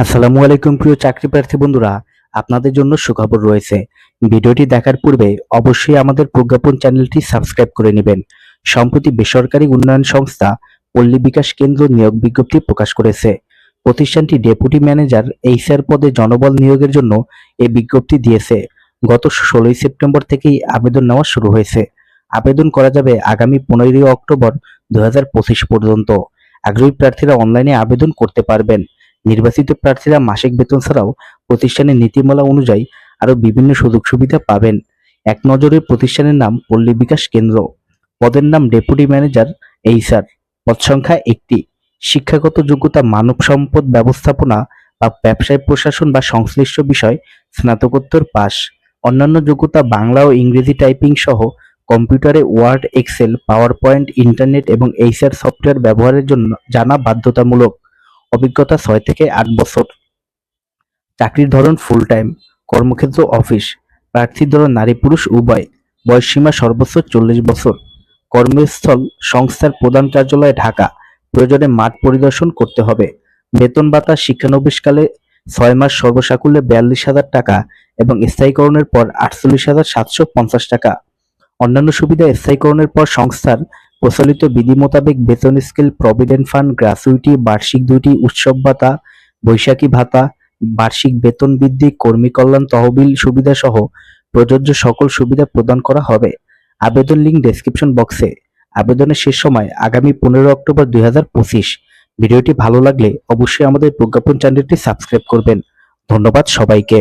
আসসালামু আলাইকুম প্রিয় চাকরি প্রার্থী বন্ধুরা, আপনাদের জন্য সুখবর রয়েছে। ভিডিওটি দেখার পূর্বে অবশ্যই আমাদের প্রজ্ঞাপন চ্যানেলটি সাবস্ক্রাইব করে নেবেন। সম্প্রতি বেসরকারি উন্নয়ন সংস্থা পল্লী বিকাশ কেন্দ্র নিয়োগ বিজ্ঞপ্তি প্রকাশ করেছে। প্রতিষ্ঠানটি ডেপুটি ম্যানেজার এইচআর পদে জনবল নিয়োগের জন্য এই বিজ্ঞপ্তি দিয়েছে। গত ষোলোই সেপ্টেম্বর থেকেই আবেদন নেওয়া শুরু হয়েছে। আবেদন করা যাবে আগামী পনেরোই অক্টোবর দু হাজার পঁচিশ পর্যন্ত। আগ্রহী প্রার্থীরা অনলাইনে আবেদন করতে পারবেন। নির্বাচিত প্রার্থীরা মাসিক বেতন ছাড়াও প্রতিষ্ঠানের নীতিমালা অনুযায়ী আরও বিভিন্ন সুযোগ সুবিধা পাবেন। এক নজরে প্রতিষ্ঠানের নাম পল্লী বিকাশ কেন্দ্র। পদের নাম ডেপুটি ম্যানেজার এইচআর। পদ সংখ্যা একটি। শিক্ষাগত যোগ্যতা মানব সম্পদ ব্যবস্থাপনা বা ব্যবসায় প্রশাসন বা সংশ্লিষ্ট বিষয় স্নাতকোত্তর পাস। অন্যান্য যোগ্যতা বাংলা ও ইংরেজি টাইপিং সহ কম্পিউটারে word, Excel power point internet এবং এইচআর সফটওয়্যার ব্যবহারের জন্য জানা বাধ্যতামূলক। অভিজ্ঞতা ছয় থেকে আট বছর। চাকরির ধরন ফুল টাইম কর্মক্ষেত্র অফিস প্রার্থীর ধরন নারী পুরুষ উভয়, বয়সসীমা সর্বোচ্চ চল্লিশ বছর। কর্মস্থল সংস্থার প্রধান কার্যালয় ঢাকা, প্রয়োজনে মাঠ পরিদর্শন করতে হবে। বেতন ভাতা শিক্ষানবিশকালে ছয় মাস সর্বসাকুল্যে বিয়াল্লিশ হাজার টাকা এবং স্থায়ীকরণের পর আটচল্লিশ হাজার সাতশো পঞ্চাশ টাকা। অন্যান্য সুবিধা স্থায়ীকরণের পর সংস্থার প্রচলিত বিধি মোতাবেক বেতন স্কেল প্রভিডেন্ট ফান্ড গ্র্যাচুইটি বার্ষিক দুটি উৎসব ভাতা, বৈশাখী ভাতা, বার্ষিক বেতন বৃদ্ধি, কর্মী কল্যাণ তহবিল সুবিধা সহ প্রযোজ্য সকল সুবিধা প্রদান করা হবে। আবেদন লিঙ্ক ডেসক্রিপশন বক্সে আবেদনের শেষ সময় আগামী পনেরো অক্টোবর দুই হাজার পঁচিশ। ভিডিওটি ভালো লাগলে অবশ্যই আমাদের প্রজ্ঞাপন চ্যানেলটি সাবস্ক্রাইব করবেন। ধন্যবাদ সবাইকে।